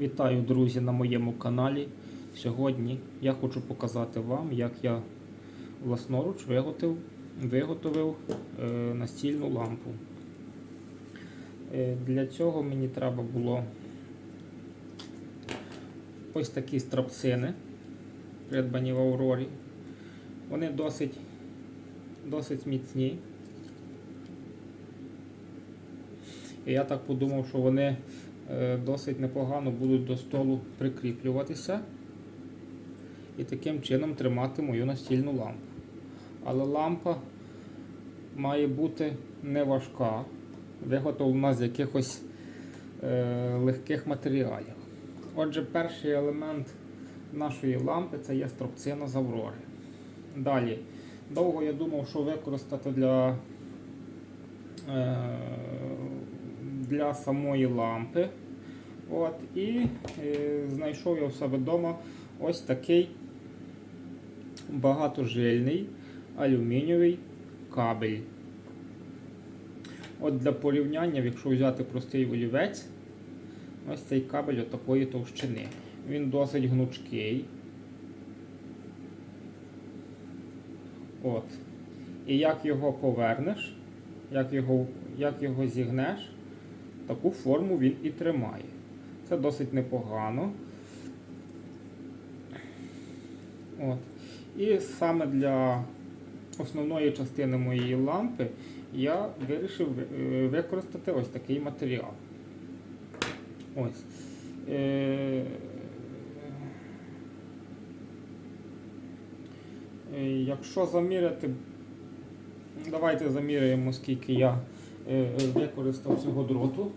Вітаю, друзі, на моєму каналі. Сьогодні я хочу показати вам, як я власноруч виготовив, виготовив е, настільну лампу. Е, для цього мені треба було ось такі страпцини, придбані в Аврорі. Вони досить, досить міцні. І я так подумав, що вони досить непогано будуть до столу прикріплюватися і таким чином тримати мою настільну лампу. Але лампа має бути не важка, виготовлена з якихось е, легких матеріалів. Отже, перший елемент нашої лампи це є стропцина з Аврори. Далі, довго я думав, що використати для е, для самої лампи. От, І е, знайшов я у себе вдома ось такий багатожильний алюмінієвий кабель. От Для порівняння, якщо взяти простий олівець, ось цей кабель такої товщини. Він досить гнучкий. От. І як його повернеш, як його, як його зігнеш, таку форму він і тримає. Це досить непогано. От. І саме для основної частини моєї лампи я вирішив е, використати ось такий матеріал. Ось. Е, е, Якщо заміряти, давайте заміряємо, скільки я використав цього дроту.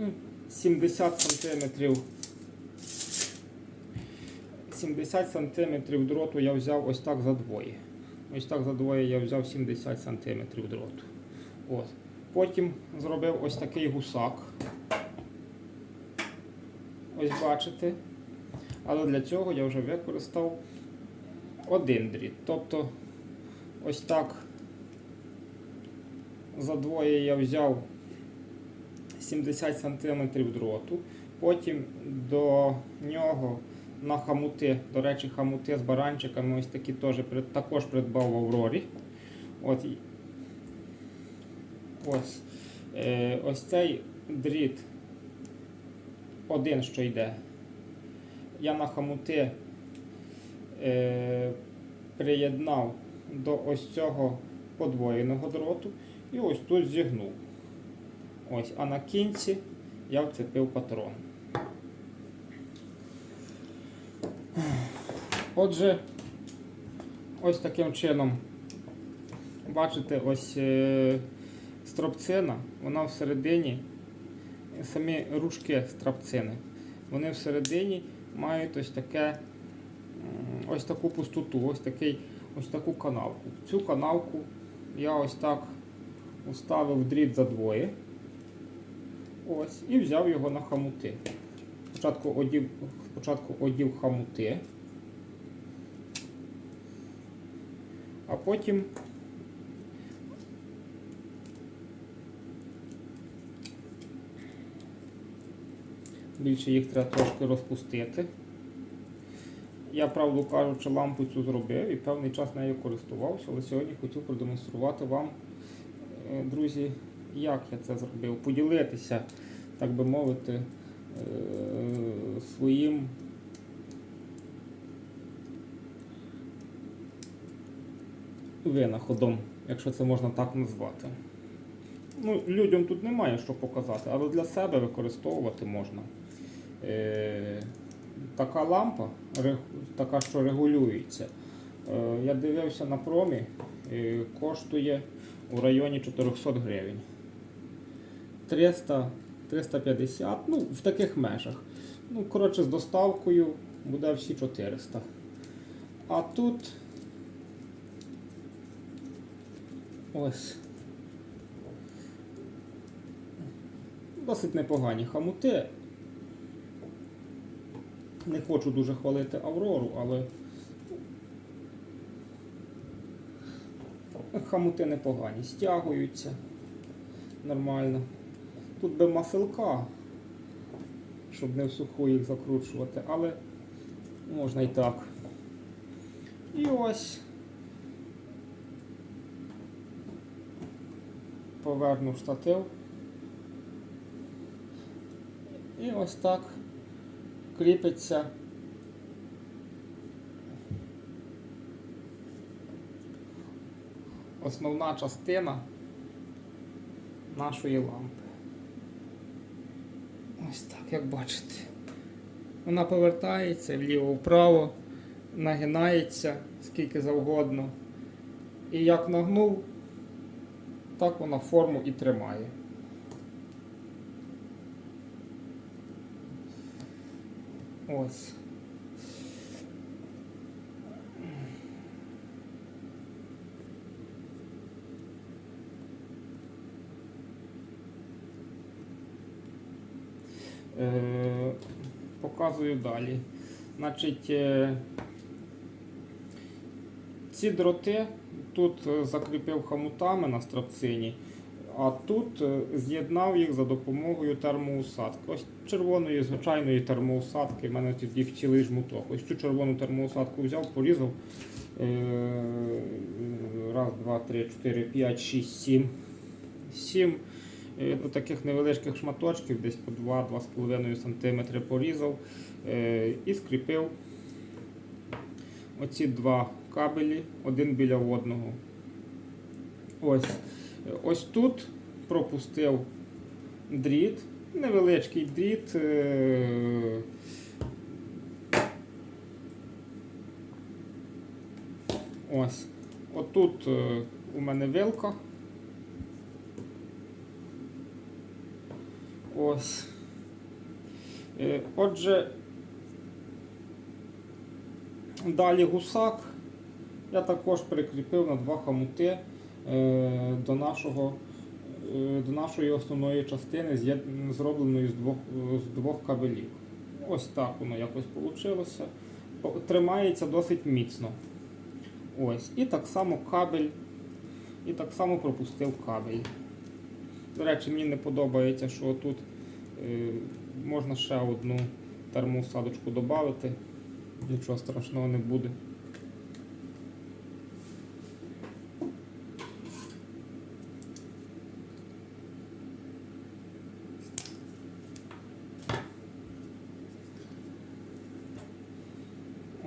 Ну, 70 сантиметрів 70 сантиметрів дроту я взяв ось так за двоє. Ось так за двоє я взяв 70 сантиметрів дроту. От. Потім зробив ось такий гусак. Ось бачите. Але для цього я вже використав один дріт. Тобто ось так за двоє я взяв 70 см дроту. Потім до нього на хамути, до речі, хамути з баранчиками ось такі теж також придбав в Аврорі. От, ось, е, ось цей дріт, один, що йде. Я на хамути е, приєднав до ось цього подвоєного дроту і ось тут зігнув. Ось, а на кінці я вцепив патрон. Отже, ось таким чином, бачите, ось е, стропцина, вона всередині, самі ручки страпцини, вони всередині мають ось таке, ось таку пустоту, ось, такий, ось таку канавку. Цю канавку я ось так уставив дріт за двоє. Ось, і взяв його на хамути. Спочатку одів, спочатку одів хамути, а потім більше їх треба трошки розпустити. Я, правду кажучи, лампу цю зробив і певний час нею користувався, але сьогодні хотів продемонструвати вам, е, друзі, як я це зробив. Поділитися, так би мовити, е, своїм винаходом, якщо це можна так назвати. Ну, Людям тут немає що показати, але для себе використовувати можна. Е, така лампа, така, що регулюється. Е, я дивився на промі, е, коштує у районі 400 гривень. 300, 350, ну, в таких межах. Ну, коротше, з доставкою буде всі 400. А тут ось Досить непогані хамути. Не хочу дуже хвалити Аврору, але хамути непогані. Стягуються нормально. Тут би маселка, щоб не в суху їх закручувати, але можна і так. І ось повернув штатив. І ось так кріпиться основна частина нашої лампи. Ось так, як бачите. Вона повертається вліво-вправо, нагинається скільки завгодно. І як нагнув, так вона форму і тримає. Ось. Е, показую далі. Значить, е, ці дроти тут е, закріпив хомутами на страпцині, а тут е, з'єднав їх за допомогою термоусадки. Ось червоної звичайної термоусадки. в мене тоді в цілий жмуток. Ось цю червону термоусадку взяв, порізав. Е, Раз, два, три, чотири, п'ять, шість, сім. Сім е, таких невеличких шматочків, десь по 2-2,5 см порізав е, і скріпив оці два кабелі один біля одного. Ось ось тут пропустив дріт, невеличкий дріт. е, Ось. Отут е, у мене вилка. Ось. Е, Отже, далі гусак я також прикріпив на два хомути е, до, нашого, е, до нашої основної частини, зробленої з двох, з двох кабелів. Ось так воно якось вийшло. Тримається досить міцно. Ось. І так само кабель, і так само пропустив кабель. До речі, мені не подобається, що тут е, можна ще одну термоусадочку додати. Нічого страшного не буде.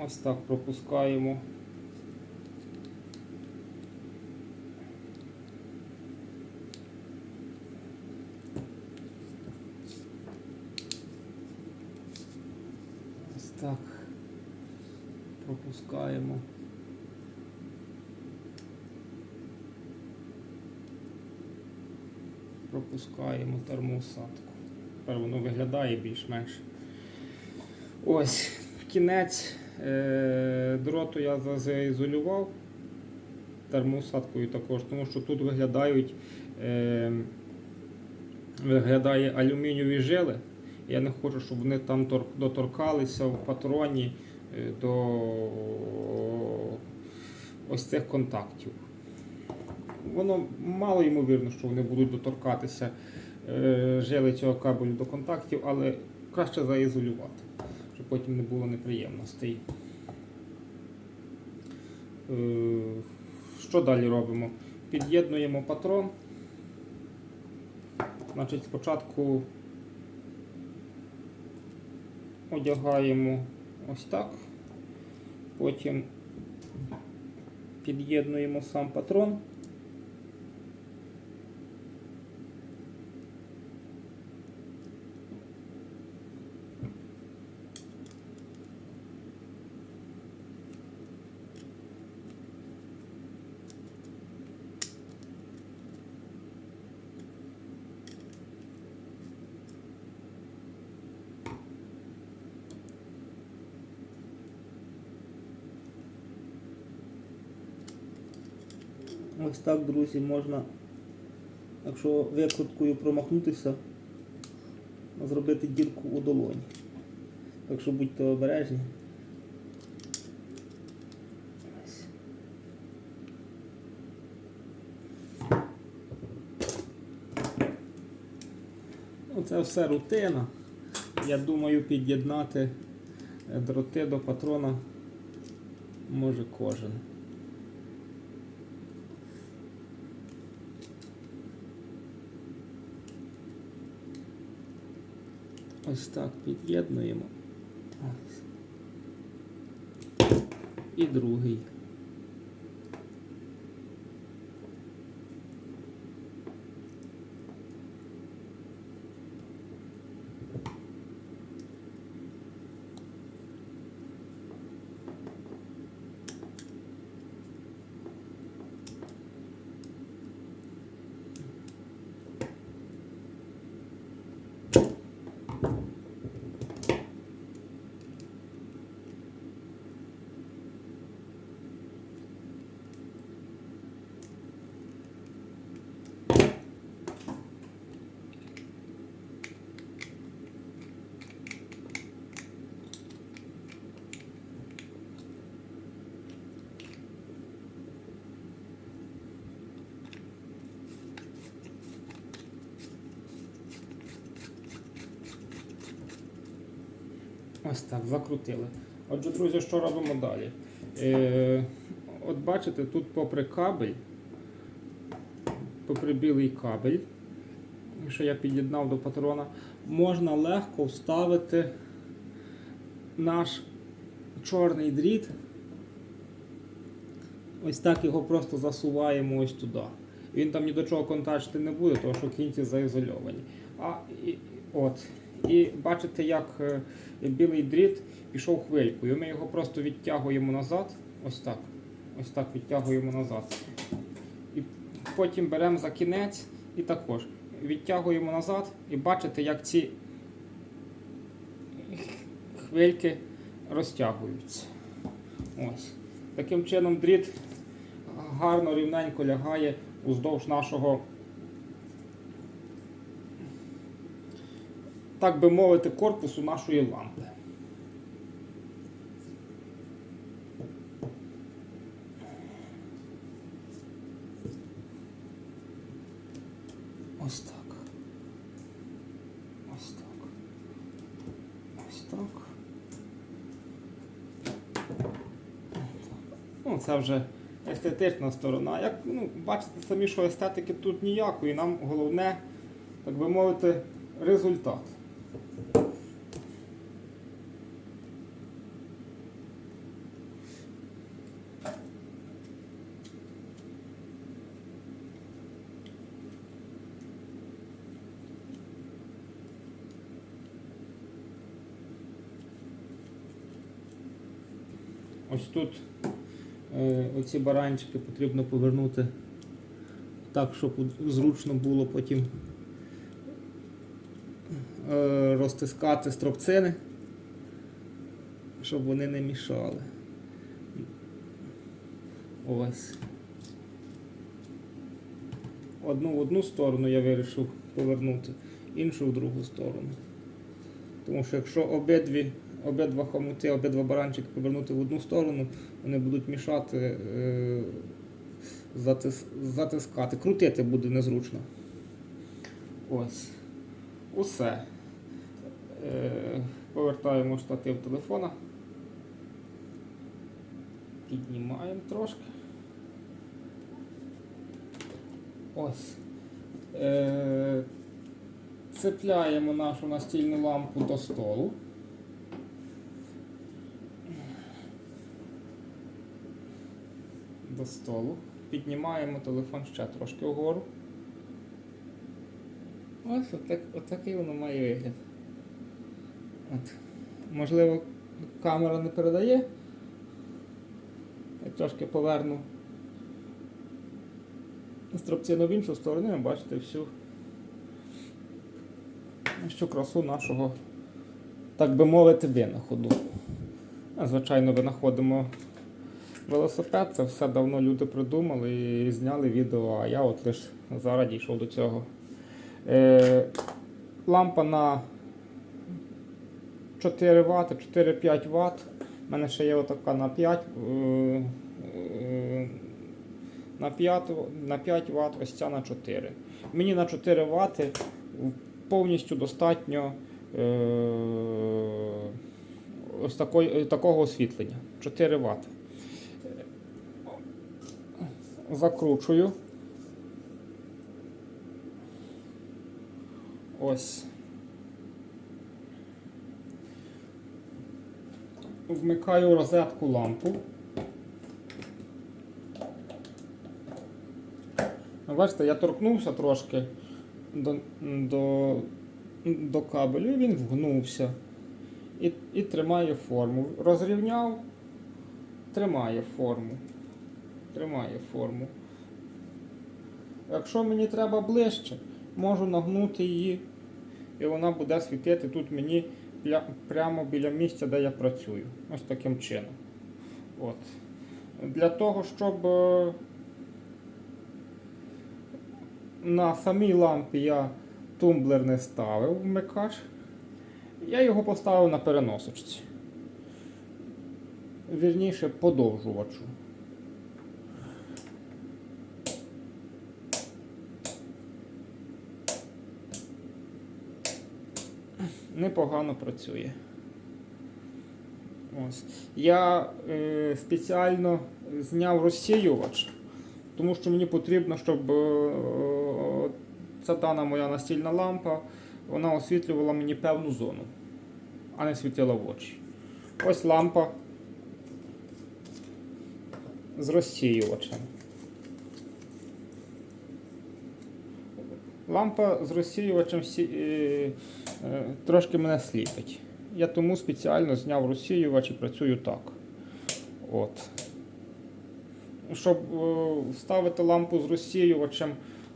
Ось так пропускаємо. Ось так пропускаємо. Пропускаємо термоусадку. Тепер воно виглядає більш-менш. Ось кінець е, дроту я заізолював термоусадкою також, тому що тут виглядають е, виглядає алюмінієві жили. Я не хочу, щоб вони там доторкалися в патроні е, до ось цих контактів. Воно мало ймовірно, що вони будуть доторкатися е, жили цього кабелю до контактів, але краще заізолювати, щоб потім не було неприємностей. Е, Що далі робимо? Під'єднуємо патрон. Значить, спочатку одягаємо ось так, потім під'єднуємо сам патрон. Ось так, друзі, можна, якщо викруткою промахнутися, зробити дірку у долоні. Так що будьте обережні. Ось. Оце все рутина. Я думаю, під'єднати дроти до патрона може кожен. Ось так під'єднуємо. І другий. Ось так, закрутили. Отже, друзі, що робимо далі? Е, от бачите, тут попри кабель, попри білий кабель, що я під'єднав до патрона, можна легко вставити наш чорний дріт. Ось так його просто засуваємо ось туди. Він там ні до чого контактити не буде, тому що кінці заізольовані. А, і, от. І бачите, як е, білий дріт пішов хвилькою. Ми його просто відтягуємо назад. Ось так. Ось так відтягуємо назад. І потім беремо за кінець і також відтягуємо назад і бачите, як ці хвильки розтягуються. Ось. Таким чином дріт гарно рівненько лягає уздовж нашого, так би мовити, корпусу нашої лампи. Ось так. Ось так. Ось так. Ну, це вже естетична сторона. Як ну, бачите самі, що естетики тут ніякої, нам головне, так би мовити, результат. Ось тут е, оці баранчики потрібно повернути так, щоб зручно було потім е, розтискати стропцини, щоб вони не мішали. Ось. Одну в одну сторону я вирішив повернути, іншу в другу сторону. Тому що якщо обидві, обидва хомути, обидва баранчики повернути в одну сторону, вони будуть мішати, е, затис, затискати. Крутити буде незручно. Ось. Усе. Е, повертаємо штатив телефона. Піднімаємо трошки. Ось. Е, цепляємо нашу настільну лампу до столу. До столу. Піднімаємо телефон ще трошки вгору. Ось отак, отакий воно має вигляд. От. Можливо, камера не передає. Я трошки поверну стропцину в іншу сторону, ви бачите всю, всю красу нашого, так би мовити, винаходу. Звичайно, винаходимо велосипед, це все давно люди придумали і зняли відео, а я от лише зараз дійшов до цього. Е, лампа на 4 Вт, 4-5 Вт. У мене ще є отака на 5. е, е, На 5, на 5 Вт, ось ця на 4. Мені на 4 Вт повністю достатньо е, ось такої, такого освітлення. 4 Вт. Закручую. Ось. Вмикаю розетку лампу. Бачите, я торкнувся трошки до, до, до кабелю, він вгнувся і, і тримає форму. Розрівняв, тримає форму. Тримає форму. Якщо мені треба ближче, можу нагнути її, і вона буде світити тут мені прямо біля місця, де я працюю. Ось таким чином. От. Для того, щоб е, на самій лампі я тумблер не ставив вмикач, я його поставив на переносочці. Вірніше подовжувачу. Непогано працює. Ось. Я е, спеціально зняв розсіювач, тому що мені потрібно, щоб е, ця дана моя настільна лампа вона освітлювала мені певну зону, а не світила в очі. Ось лампа з розсіювачем. Лампа з розсіювачем сі- е, е, трошки мене сліпить. Я тому спеціально зняв розсіювач і працюю так. От. Щоб е, вставити лампу з розсіювачем,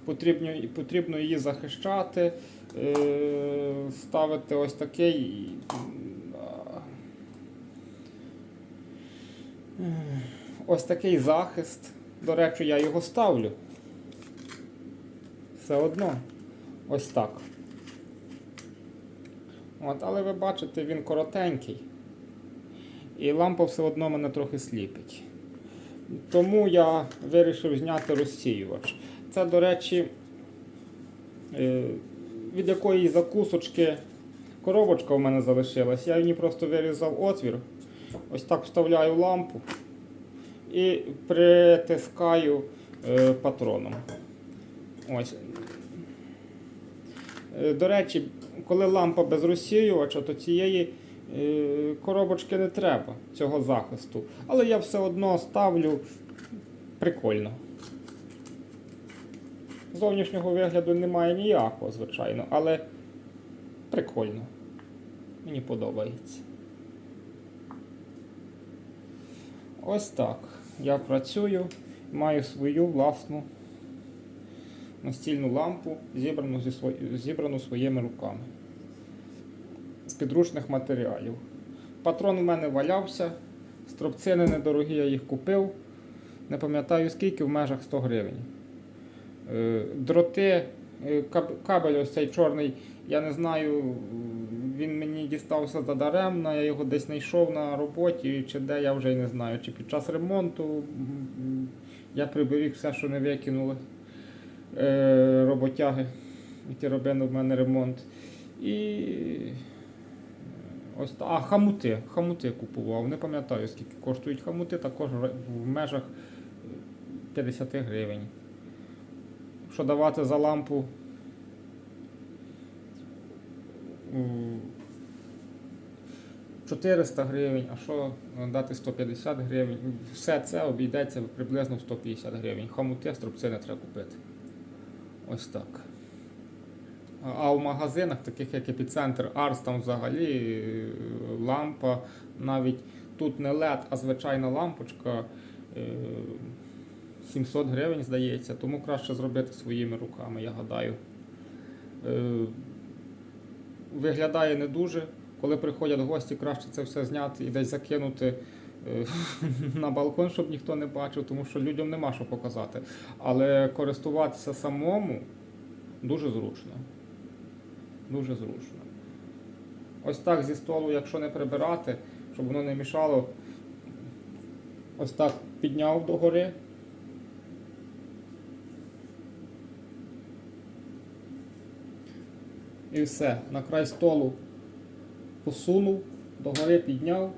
потрібно, потрібно її захищати, ставити ось такий. Ось такий захист. До речі, я його ставлю. Все одно. Ось так. От, але ви бачите, він коротенький. І лампа все одно мене трохи сліпить. Тому я вирішив зняти розсіювач. Це, до речі, е, від якої закусочки коробочка в мене залишилась. Я в ній просто вирізав отвір. Ось так вставляю лампу і притискаю е, патроном. Ось. Е, До речі, коли лампа без розсіювача, то цієї е, коробочки не треба, цього захисту. Але я все одно ставлю прикольно. Зовнішнього вигляду немає ніякого, звичайно, але прикольно. Мені подобається. Ось так. Я працюю, маю свою власну настільну лампу, зібрану, зі сво... зібрану своїми руками. З підручних матеріалів. Патрон у мене валявся, стропцини недорогі, я їх купив. Не пам'ятаю скільки, в межах 100 гривень. Е, Дроти, е, кабель ось цей чорний, я не знаю, він мені дістався задаремно, я його десь знайшов на роботі, чи де я вже й не знаю, чи під час ремонту я приберіг все, що не викинули роботяги, які робили в мене ремонт. І ось та- а хамути. Хамути купував. Не пам'ятаю, скільки коштують хамути, також в- межах 50 гривень. Що давати за лампу? м, 400 гривень, а що дати 150 гривень. Все це обійдеться приблизно в 150 гривень. Хамути, струбцини треба купити. Ось так. А- в магазинах, таких як епіцентр Арс, там взагалі е, лампа, навіть тут не LED, а звичайна лампочка е, 700 гривень, здається, тому краще зробити своїми руками, я гадаю. Е, Виглядає не дуже. Коли приходять гості, краще це все зняти і десь закинути е, на балкон, щоб ніхто не бачив, тому що людям нема що показати. Але користуватися самому дуже зручно. Дуже зручно. Ось так зі столу, якщо не прибирати, щоб воно не мішало, ось так підняв догори. І все, на край столу посунув, догори підняв.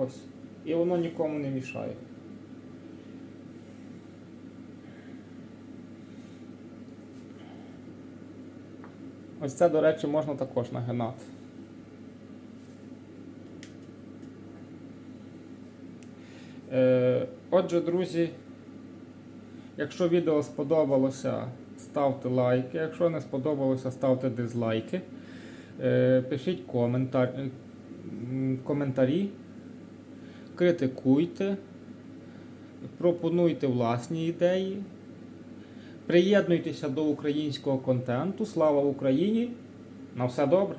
Ось. І воно нікому не мішає. Ось це, до речі, можна також нагинати. Е, отже, друзі, якщо відео сподобалося, ставте лайки. Якщо не сподобалося, ставте дизлайки. Е, пишіть коментар... коментарі, критикуйте, пропонуйте власні ідеї. Приєднуйтеся до українського контенту. Слава Україні! На все добре!